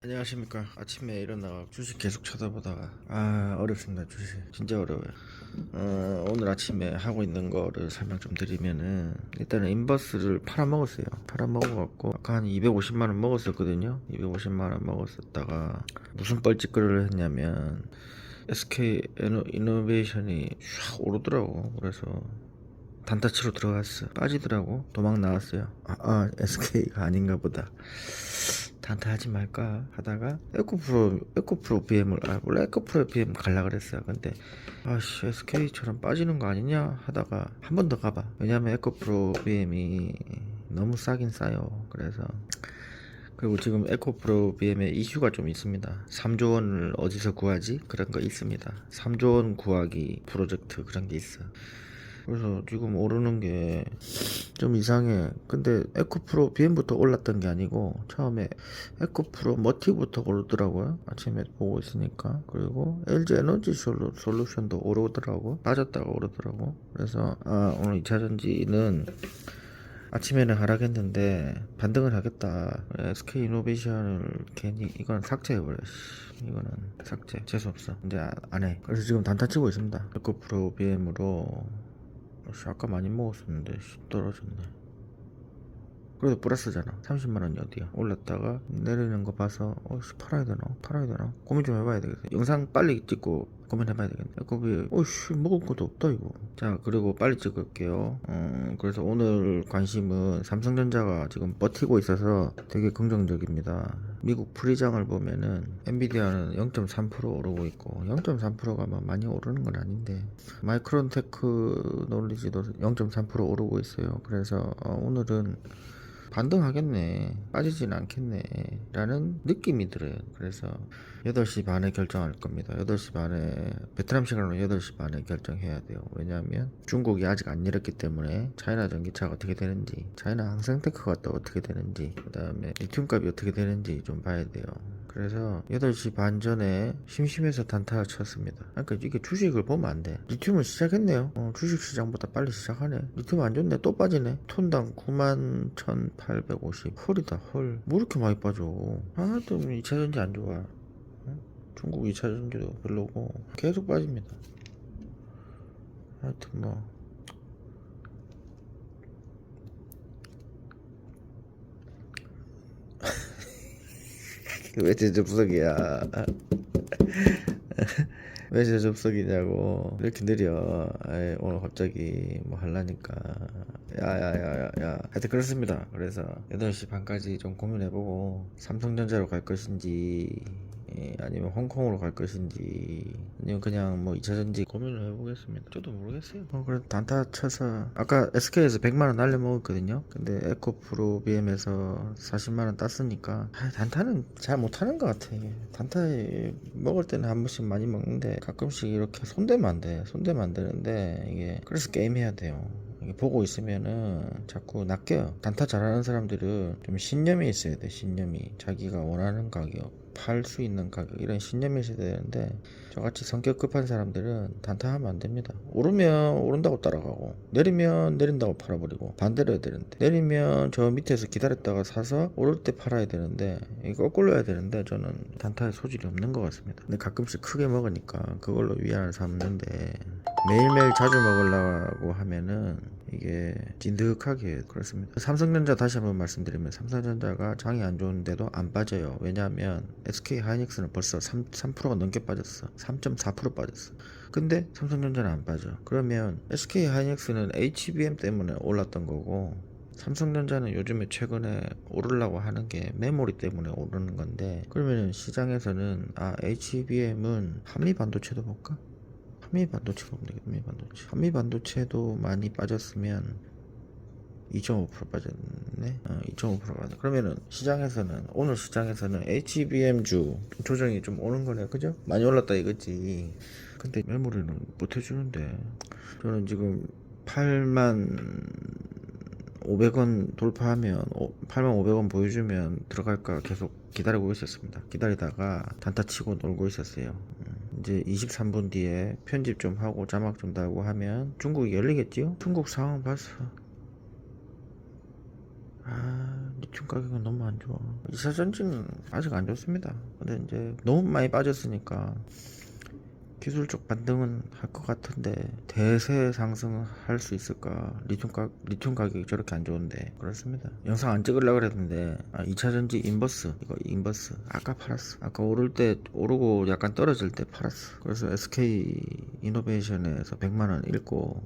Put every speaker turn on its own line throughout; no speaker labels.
안녕하십니까. 아침에 일어나 주식 계속 쳐다보다가 아 어렵습니다 주식. 진짜 어려워요. 어, 오늘 아침에 하고 있는 거를 설명 좀 드리면은 일단은 인버스를 팔아먹었어요. 팔아먹어갖고 아까 한 250만원 먹었었거든요. 250만원 먹었었다가 무슨 뻘짓거리를 했냐면 SK 이노- 이노베이션이 샥 오르더라고. 그래서 단타치로 들어갔어. 빠지더라고. 도망 나왔어요. 아, 아 SK가 아닌가 보다 단타 하지 말까 하다가 에코프로 에코프로 BM을 아 원래 에코프로 BM 갈라 그랬어요. 근데 아씨 SK처럼 빠지는 거 아니냐 하다가 한 번 더 가봐. 왜냐면 에코프로 BM이 너무 싸긴 싸요. 그래서 그리고 지금 에코프로 BM에 이슈가 좀 있습니다. 3조 원을 어디서 구하지? 그런 거 있습니다. 3조 원 구하기 프로젝트 그런 게 있어 그래서 지금 오르는 게 좀 이상해. 근데 에코프로 BM부터 올랐던 게 아니고 처음에 에코프로 머티부터 오르더라고요. 아침에 보고 있으니까. 그리고 LG 에너지 솔루, 솔루션도 오르더라고. 빠졌다가 오르더라고. 그래서 아, 오늘 2차전지는 아침에는 하락했는데 반등을 하겠다. SK 이노베이션을 괜히 이건 삭제해버려. 씨. 이거는 삭제. 재수 없어. 이제 아- 안 해. 그래서 지금 단타 치고 있습니다. 에코프로 BM으로 아까 많이 먹었었는데 씨, 떨어졌네. 그래도 플러스잖아. 30만원이 어디야. 올랐다가 내리는 거 봐서, 어씨, 팔아야 되나? 팔아야 되나? 고민 좀 해봐야 되겠어. 영상 빨리 찍고 고민해봐야 되겠네. 에코비, 어씨, 먹을 것도 없다, 이거. 자, 그리고 빨리 찍을게요. 음, 그래서 오늘 관심은 삼성전자가 지금 버티고 있어서 되게 긍정적입니다. 미국 프리장을 보면은 엔비디아는 0.3% 오르고 있고 0.3%가 막 많이 오르는 건 아닌데 마이크론 테크 놀리지도 0.3% 오르고 있어요. 그래서 어, 오늘은 반등하겠네. 빠지진 않겠네. 라는 느낌이 들어요. 그래서 8시 반에 결정할 겁니다. 8시 반에, 베트남 시간으로 8시 반에 결정해야 돼요. 왜냐하면 중국이 아직 안 열었기 때문에 차이나 전기차가 어떻게 되는지, 차이나 항생테크가 또 어떻게 되는지, 그 다음에 리튬 값이 어떻게 되는지 좀 봐야 돼요. 그래서 8시 반 전에 심심해서 단타를 쳤습니다. 그러니까 이게 주식을 보면 안 돼. 리튬은 시작했네요. 어, 주식 시장보다 빨리 시작하네. 리튬 안 좋네. 또 빠지네. 톤당 91,850. 헐이다, 헐. 뭐 이렇게 많이 빠져. 하나도 2차전지 안 좋아. 어? 중국 2차전지도 별로고. 계속 빠집니다. 하여튼 뭐. 왜 제접석이야? 왜 제접석이냐고 이렇게 느려 아이, 오늘 갑자기 뭐 할라니까 야야야야야 하여튼 그렇습니다 그래서 8시 반까지 좀 고민해보고 삼성전자로 갈 것인지 예, 아니면 홍콩으로 갈 것인지 아니면 그냥 뭐 2차전지 고민을 해보겠습니다. 저도 모르겠어요. 어, 그래 단타 쳐서 아까 SK에서 100만원 날려먹었거든요. 근데 에코 프로 BM에서 40만원 땄으니까 아, 단타는 잘 못하는 것 같아 단타 먹을 때는 한 번씩 많이 먹는데 가끔씩 이렇게 손대면 안돼 손대면 안 되는데 이게 그래서 게임 해야 돼요. 보고 있으면은 자꾸 낚여요. 단타 잘하는 사람들은 좀 신념이 있어야 돼, 신념이. 자기가 원하는 가격, 팔 수 있는 가격, 이런 신념이 있어야 되는데, 저같이 성격 급한 사람들은 단타 하면 안 됩니다. 오르면 오른다고 따라가고, 내리면 내린다고 팔아버리고, 반대로 해야 되는데, 내리면 저 밑에서 기다렸다가 사서 오를 때 팔아야 되는데, 이거 거꾸로 해야 되는데, 저는 단타에 소질이 없는 것 같습니다. 근데 가끔씩 크게 먹으니까 그걸로 위안을 삼는데, 매일매일 자주 먹으려고 하면은 이게 진득하게 그렇습니다. 삼성전자 다시 한번 말씀드리면 삼성전자가 장이 안 좋은데도 안 빠져요. 왜냐하면 SK 하이닉스는 벌써 3, 3%가 넘게 빠졌어. 3.4% 빠졌어. 근데 삼성전자는 안 빠져. 그러면 SK 하이닉스는 HBM 때문에 올랐던 거고 삼성전자는 요즘에 최근에 오르려고 하는 게 메모리 때문에 오르는 건데 그러면 시장에서는 아 HBM은 한미 반도체도 볼까? 한미 반도체가 없네. 한미 반도체. 한미 반도체도 많이 빠졌으면 2.5% 빠졌네. 어, 2.5% 빠졌네. 그러면은 시장에서는 오늘 시장에서는 HBM주 조정이 좀 오는 거네. 그죠? 많이 올랐다 이거지. 근데 메모리는 못 해주는데 저는 지금 8만 500원 돌파하면 8만 500원 보여주면 들어갈까 계속 기다리고 있었습니다. 기다리다가 단타 치고 놀고 있었어요. 음, 이제 23분 뒤에 편집 좀 하고 자막 좀 달고 하면 중국이 열리겠지요? 중국 상황 봤어. 아, 리튬 가격은 너무 안 좋아 2차 전지는 아직 안 좋습니다 근데 이제 너무 많이 빠졌으니까 기술적 반등은 할 것 같은데 대세 상승할 수 있을까? 리튬 가 리튬 가격이 저렇게 안 좋은데 그렇습니다. 영상 안 찍으려고 그랬는데 아, 2차 전지 인버스 이거 인버스 아까 팔았어. 아까 오를 때 오르고 약간 떨어질 때 팔았어. 그래서 SK 이노베이션에서 100만 원 잃고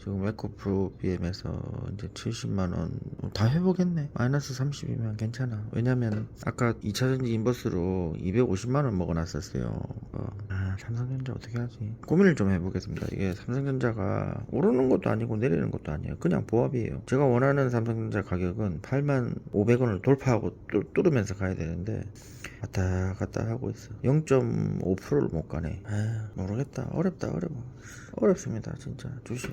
지금 에코프로 BM에서 이제 70만 원 다 회복했네. 마이너스 30이면 괜찮아. 왜냐면 아까 2차 전지 인버스로 250만 원 먹어놨었어요. 어, 아, 삼성전자 어떻게 하지? 고민을 좀 해보겠습니다. 이게 삼성전자가 오르는 것도 아니고 내리는 것도 아니에요. 그냥 보합이에요. 제가 원하는 삼성전자 가격은 8만 500원을 돌파하고 뚫- 뚫으면서 가야 되는데 왔다 갔다 하고 있어. 0.5%를 못 가네. 아 모르겠다. 어렵다 어려워. 어렵습니다 진짜 주식.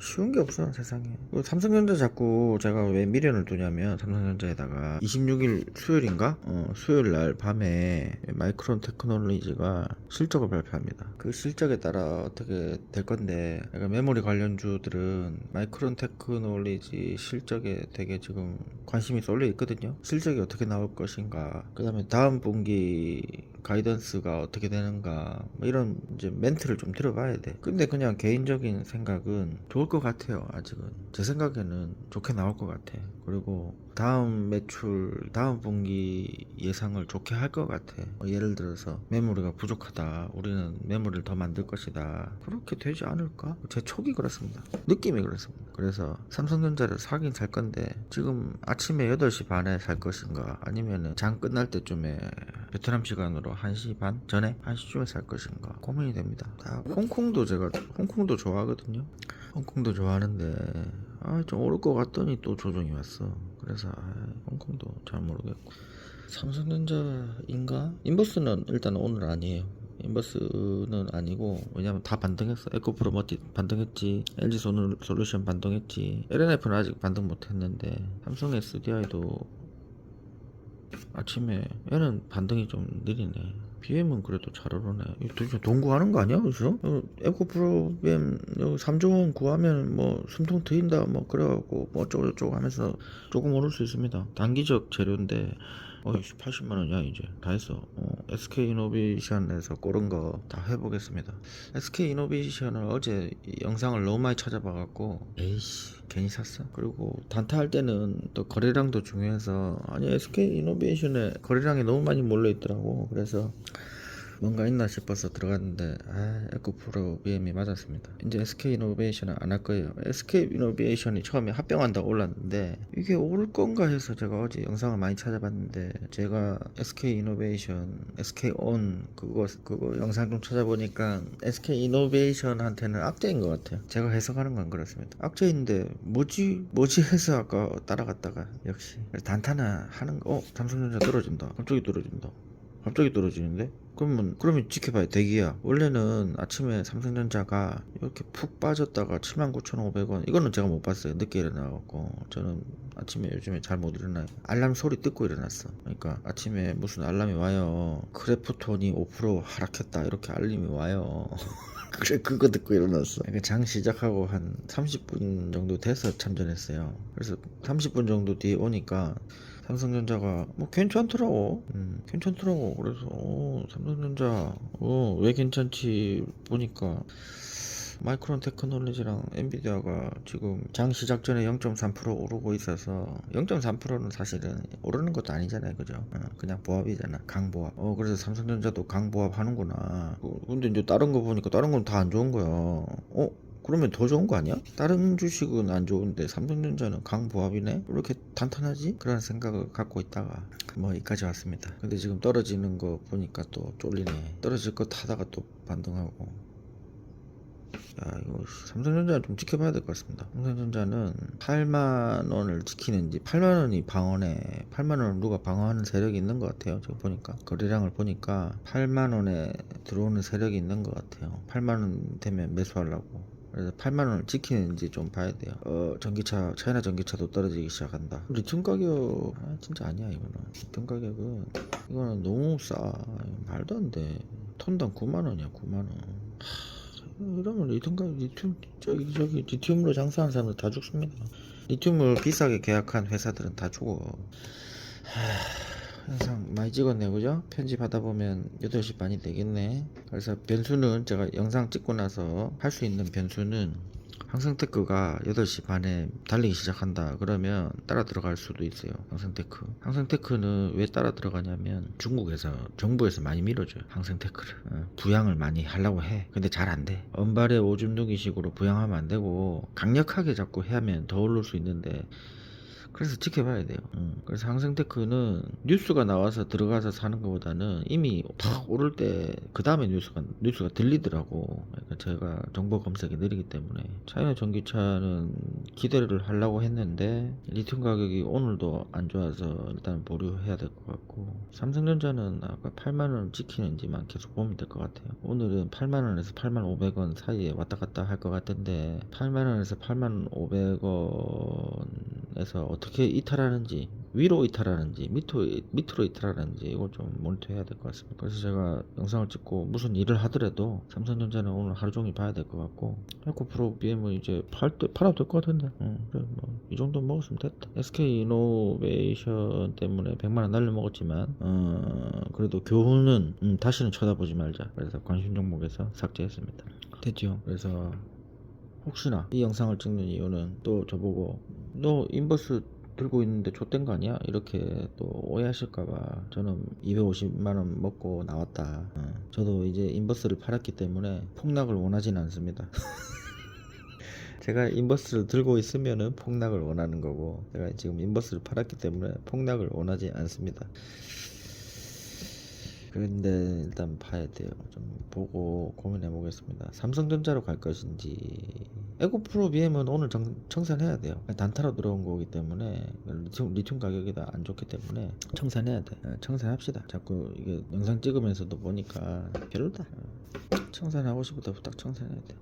쉬운 게 없어 세상에. 그 삼성전자 자꾸 제가 왜 미련을 두냐면 삼성전자에다가 26일 수요일인가? 어, 수요일 날 밤에 마이크론 테크놀로지가 실적을 발표합니다. 그 실적에 따라 어떻게 될 건데 약간 메모리 관련주들은 마이크론 테크놀로지 실적에 되게 지금 관심이 쏠려 있거든요. 실적이 어떻게 나올 것인가. 그 다음에 다음 분기 가이던스가 어떻게 되는가. 뭐 이런 이제 멘트를 좀 들어봐야 돼. 근데 그냥 개인적인 생각은 좋을 것 같아요 아직은. 제 생각에는 좋게 나올 것 같아. 그리고 다음 매출 다음 분기 예상을 좋게 할 것 같아. 뭐 예를 들어서 메모리가 부족하다. 우리는 메모리를 더 만들 것이다. 그렇게 되지 않을까? 제 촉이 그렇습니다. 느낌이 그렇습니다. 그래서 삼성전자를 사긴 살 건데 지금 아침에 8시 반에 살 것인가? 아니면은 장 끝날 때쯤에 베트남 시간으로 1시 반 전에 1시쯤에 살 것인가? 고민이 됩니다. 다 홍콩도 제가 홍콩도 좋아하거든요. 홍콩도 좋아하는데 아 좀 오를 것 같더니 또 조정이 왔어. 그래서 아, 홍콩도 잘 모르겠고. 삼성전자인가? 인버스는 일단 오늘 아니에요. 인버스는 아니고 왜냐면 다 반등했어. 에코프로 머티 반등했지. LG 솔루션 반등했지. LNF는 아직 반등 못했는데 삼성 SDI도 아침에 얘는 반등이 좀 느리네. BM은 그래도 잘 오르네. 도대체 돈 구하는 거 아니야 여기서? 어, 에코 프로 BM 여기 3조 원 구하면 뭐 숨통 트인다 뭐 그래갖고 뭐 어쩌고 저쩌고 하면서 조금 오를 수 있습니다. 단기적 재료인데 어이 80만 원이야 이제. 다 했어. 어, SK 이노베이션에서 고른 거 다 해보겠습니다. SK 이노베이션을 어제 이 영상을 너무 많이 찾아봐 갖고 에이씨 괜히 샀어? 그리고 단타 할 때는 또 거래량도 중요해서 아니 SK 이노베이션에 거래량이 너무 많이 몰려있더라고. 그래서 뭔가 있나 싶어서 들어갔는데 아 에코프로 BM이 맞았습니다. 이제 SK 이노베이션은 안 할 거예요. SK 이노베이션이 처음에 합병한다고 올랐는데 이게 오를 건가 해서 제가 어제 영상을 많이 찾아봤는데 제가 SK 이노베이션 SK온 그거 그거 영상 좀 찾아보니까 SK 이노베이션한테는 악재인 것 같아요. 제가 해석하는 건 그렇습니다. 악재인데 뭐지? 뭐지 해서 아까 따라갔다가 역시 단타나 하는 거. 어 삼성전자 떨어진다. 갑자기 떨어진다 갑자기 떨어지는데? 그러면 그러면 지켜봐요. 대기야. 원래는 아침에 삼성전자가 이렇게 푹 빠졌다가 79,500원. 이거는 제가 못 봤어요. 늦게 일어나갖고. 저는 아침에 요즘에 잘 못 일어나요. 알람 소리 듣고 일어났어. 그러니까 아침에 무슨 알람이 와요. 크래프톤이 5% 하락했다. 이렇게 알림이 와요. 그래 그거 듣고 일어났어. 그러니까 장 시작하고 한 30분 정도 돼서 참전했어요. 그래서 30분 정도 뒤에 오니까 삼성전자가 뭐 괜찮더라고. 음, 괜찮더라고. 그래서 어, 삼성전자 어, 왜 괜찮지 보니까 마이크론 테크놀로지랑 엔비디아가 지금 장 시작 전에 0.3% 오르고 있어서 0.3%는 사실은 오르는 것도 아니잖아요. 그죠? 어, 그냥 보합이잖아. 강보합. 어 그래서 삼성전자도 강보합 하는구나. 어, 근데 이제 다른 거 보니까 다른 건 다 안 좋은 거야. 어 그러면 더 좋은 거 아니야? 다른 주식은 안 좋은데 삼성전자는 강보합이네? 왜 이렇게 단단하지? 그런 생각을 갖고 있다가 뭐 여기까지 왔습니다. 근데 지금 떨어지는 거 보니까 또 쫄리네. 떨어질 것 하다가 또 반등하고. 야 이거 삼성전자는 좀 지켜봐야 될 것 같습니다. 삼성전자는 8만 원을 지키는지 8만 원이 방어네. 8만 원을 누가 방어하는 세력이 있는 것 같아요. 지금 보니까 거래량을 보니까 8만 원에 들어오는 세력이 있는 것 같아요. 8만 원 되면 매수하려고. 그래서 8만 원을 지키는지 좀 봐야 돼요. 어, 전기차, 차이나 전기차도 떨어지기 시작한다. 리튬 가격, 아, 진짜 아니야, 이거는. 리튬 가격은, 이거는 너무 싸. 말도 안 돼. 톤당 9만 원이야, 9만 원. 하, 이러면 리튬 가격, 리튬, 저기, 저기, 리튬으로 장사하는 사람들 다 죽습니다. 리튬을 비싸게 계약한 회사들은 다 죽어. 하, 영상 많이 찍었네, 그죠? 편집하다 보면 8시 반이 되겠네. 그래서 변수는 제가 영상 찍고 나서 할 수 있는 변수는 항성테크가 8시 반에 달리기 시작한다. 그러면 따라 들어갈 수도 있어요 항성테크. 항성테크는 왜 따라 들어가냐면 중국에서 정부에서 많이 밀어줘요 항성테크를. 어, 부양을 많이 하려고 해. 근데 잘 안돼. 언발의 오줌 누기식으로 부양하면 안 되고 강력하게 자꾸 해야면 더 오를 수 있는데 그래서 지켜봐야 돼요. 음, 그래서 항생테크는 뉴스가 나와서 들어가서 사는 것보다는 이미 탁 오를 때 그 다음에 뉴스가 뉴스가 들리더라고. 그러니까 제가 정보 검색이 느리기 때문에 차이나 전기차는 기대를 하려고 했는데 리튬 가격이 오늘도 안 좋아서 일단 보류해야 될 것 같고 삼성전자는 아까 8만 원 지키는지만 계속 보면 될 것 같아요. 오늘은 8만 원에서 8만 500원 사이에 왔다 갔다 할 것 같은데 8만 원에서 8만 500원 에서 어떻게 이탈하는지 위로 이탈하는지 밑으로, 밑으로 이탈하는지 이걸 좀 모니터해야 될 것 같습니다. 그래서 제가 영상을 찍고 무슨 일을 하더라도 삼성전자는 오늘 하루 종일 봐야 될 것 같고 에코 프로 BM은 이제 팔 때, 팔아도 될 것 같은데 응, 그래 뭐이 정도 먹었으면 됐다. SK 이노베이션 때문에 100만 원 날려 먹었지만 어, 그래도 교훈은 음, 다시는 쳐다보지 말자. 그래서 관심 종목에서 삭제했습니다. 됐죠. 그래서 혹시나 이 영상을 찍는 이유는 또 저보고 너 인버스 들고 있는데 좆된 거 아니야? 이렇게 또 오해하실까봐 저는 250만원 먹고 나왔다. 어, 저도 이제 인버스를 팔았기 때문에 폭락을 원하진 않습니다. 제가 인버스를 들고 있으면은 폭락을 원하는 거고 제가 지금 인버스를 팔았기 때문에 폭락을 원하지 않습니다. 그런데 일단 봐야 돼요. 좀 보고 고민해 보겠습니다. 삼성전자로 갈 것인지. 에고프로 BM은 오늘 정, 청산해야 돼요. 단타로 들어온 거기 때문에 리튬, 리튬 가격이 다 안 좋기 때문에 청산해야 돼. 어, 청산합시다. 자꾸 이게 영상 찍으면서도 보니까 별로다. 어, 청산하고 때부터 딱 청산해야 돼.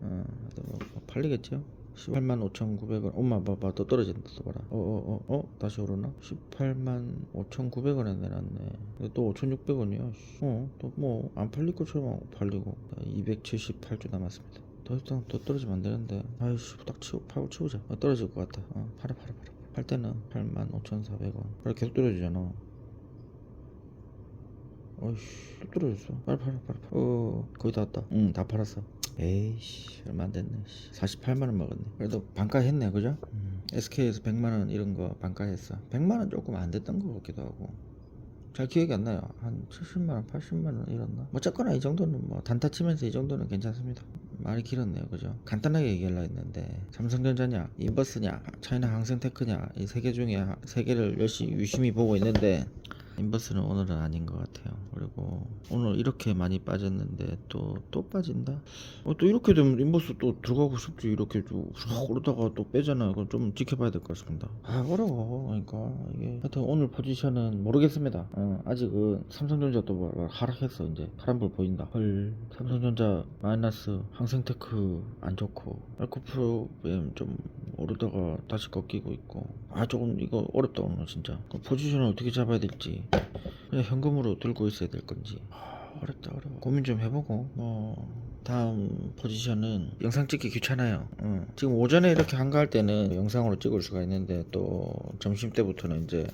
어, 뭐 팔리겠죠? 18만 5,900원. 엄마 봐봐 또 떨어진다 또 봐라. 어어 어 어, 어, 다시 오르나? 18만 5,900원에 내놨네. 근데 또 5,600원이야. 어, 또 뭐 안 팔릴 것처럼 팔리고 278주 남았습니다. 더 이상 더 떨어지면 안 되는데. 아이씨 딱 치고 팔고 치우자. 어, 떨어질 것 같아. 어, 팔아 팔아 팔아. 팔 때는 8만 5,400원. 그래 계속 떨어지잖아. 어이씨 또 떨어졌어 빨리 팔아 빨리 팔아 어 거의 다 왔다 응 다 팔았어 에이씨 얼마 안 됐네 48만원 먹었네. 그래도 반가 했네 그죠? 음, SK에서 100만원 이런 거 반가 했어. 100만원 조금 안 됐던 것 같기도 하고. 잘 기억이 안 나요. 한 70만원 80만원 이랬나? 뭐 어쨌거나 이 정도는 뭐 단타 치면서 이 정도는 괜찮습니다. 말이 길었네요 그죠? 간단하게 얘기하려 했는데 삼성전자냐 인버스냐 차이나 항생테크냐 이 세 개 중에 세 개를 열심히 유심히 보고 있는데 인버스는 오늘은 아닌 것 같아요. 그리고 오늘 이렇게 많이 빠졌는데 또 또 빠진다? 어, 또 이렇게 되면 인버스 또 들어가고 싶지 이렇게 쭉확 오르다가 또 빼잖아요. 그건 좀 지켜봐야 될 것 같습니다. 아 어려워. 그러니까 이게 하여튼 오늘 포지션은 모르겠습니다. 어, 아직은 삼성전자도 뭐 하락했어 이제 파란불 보인다. 헐 삼성전자 마이너스 항생테크 안 좋고 알코프로엠 좀 오르다가 다시 꺾이고 있고. 아 조금 이거 어렵다 오늘 진짜. 그 포지션을 어떻게 잡아야 될지. 그냥 현금으로 들고 있어야 될 건지. 아, 어렵다 어려워. 고민 좀 해보고. 뭐 다음 포지션은 영상 찍기 귀찮아요. 응. 지금 오전에 이렇게 한가할 때는 영상으로 찍을 수가 있는데 또 점심 때부터는 이제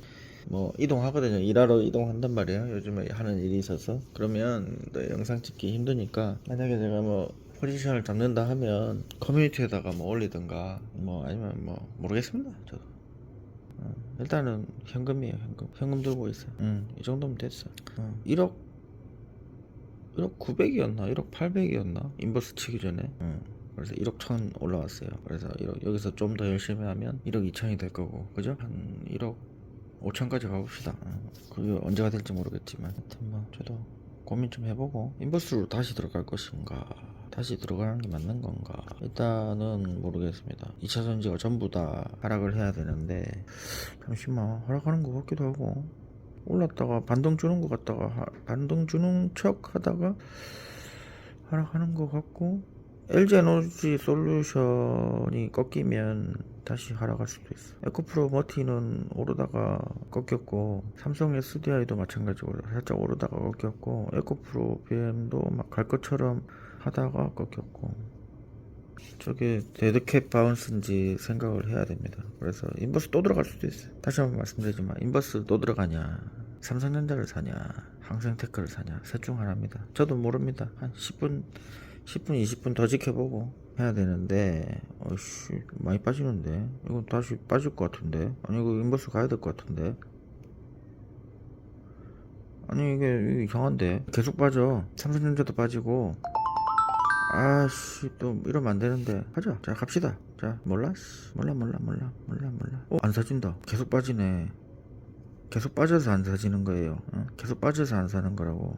뭐 이동하거든요. 일하러 이동한단 말이에요. 요즘에 하는 일이 있어서. 그러면 또 영상 찍기 힘드니까 만약에 제가 뭐 포지션을 잡는다 하면 커뮤니티에다가 뭐 올리든가 뭐 아니면 뭐 모르겠습니다 저도. 어, 일단은 현금이에요 현금. 현금 들고 있어요. 음, 이 정도면 됐어 어, 1억 1억 900이었나? 1억 800이었나? 인버스 치기 전에? 음, 그래서 1억 1000 올라왔어요. 그래서 1억, 여기서 좀 더 열심히 하면 1억 2천이 될 거고 그죠? 한 1억 5천까지 가봅시다. 어, 그게 언제가 될지 모르겠지만. 하여튼 뭐 저도 고민 좀 해보고 인버스로 다시 들어갈 것인가 다시 들어가는 게 맞는 건가? 일단은 모르겠습니다. 2차 전지가 전부 다 하락을 해야 되는데 잠시만 하락하는 것 같기도 하고. 올랐다가 반등 주는 것 같다가 하- 반등 주는 척 하다가 하락하는 것 같고 LG 에너지 솔루션이 꺾이면 다시 하락할 수도 있어. 에코프로 머티는 오르다가 꺾였고 삼성 SDI도 마찬가지로 살짝 오르다가 꺾였고 에코프로 BM도 막 갈 것처럼 하다가 꺾였고 저게 데드캣 바운스인지 생각을 해야 됩니다. 그래서 인버스 또 들어갈 수도 있어요. 다시 한번 말씀드리지만 인버스 또 들어가냐 삼성전자를 사냐 항생테크를 사냐 셋 중 하나입니다. 저도 모릅니다. 한 10분 10분 20분 더 지켜보고 해야 되는데 어씨 많이 빠지는데 이건 다시 빠질 것 같은데 아니 이거 인버스 가야 될 것 같은데 아니 이게, 이게 이상한데 계속 빠져 삼성전자도 빠지고 아씨 또 이러면 안 되는데. 하자. 자 갑시다. 자 몰라? 씨. 몰라 몰라 몰라 몰라 몰라. 어안 사진다. 계속 빠지네. 계속 빠져서 안 사지는 거예요. 어? 계속 빠져서 안 사는 거라고.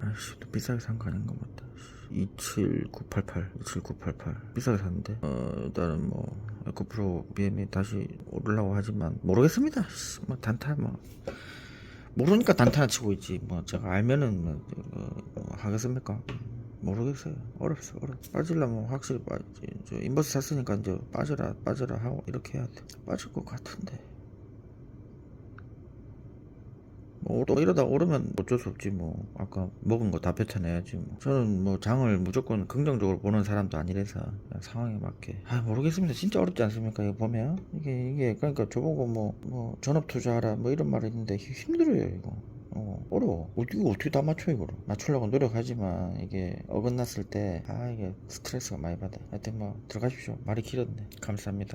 아씨 또 비싸게 산 거 아닌가 보다. 27988 27988 비싸게 샀는데? 어 일단은 뭐 에코프로 BM이 다시 오르려고 하지만 모르겠습니다. 씨, 뭐 단타 뭐. 모르니까 단타나 치고 있지. 뭐 제가 알면은 뭐, 어, 뭐 하겠습니까 모르겠어요. 어렵어 어렵 빠질라면 확실히 빠지 저 인버스 샀으니까 이제 빠져라 빠져라 하고 이렇게 해야 돼. 빠질 것 같은데. 뭐 또 이러다 오르면 어쩔 수 없지 뭐. 아까 먹은 거 다 뱉어내야지 뭐. 저는 뭐 장을 무조건 긍정적으로 보는 사람도 아니라서 상황에 맞게. 아 모르겠습니다. 진짜 어렵지 않습니까? 이거 보면? 이게 이게 그러니까 저보고 뭐 뭐 전업 투자하라 뭐 이런 말이 있는데 힘- 힘들어요 이거 어, 어려워. 어떻게, 이거 어떻게 다 맞춰, 이거를. 맞추려고 노력하지만, 이게 어긋났을 때, 아, 이게 스트레스가 많이 받아. 하여튼 뭐, 들어가십시오. 말이 길었네. 감사합니다.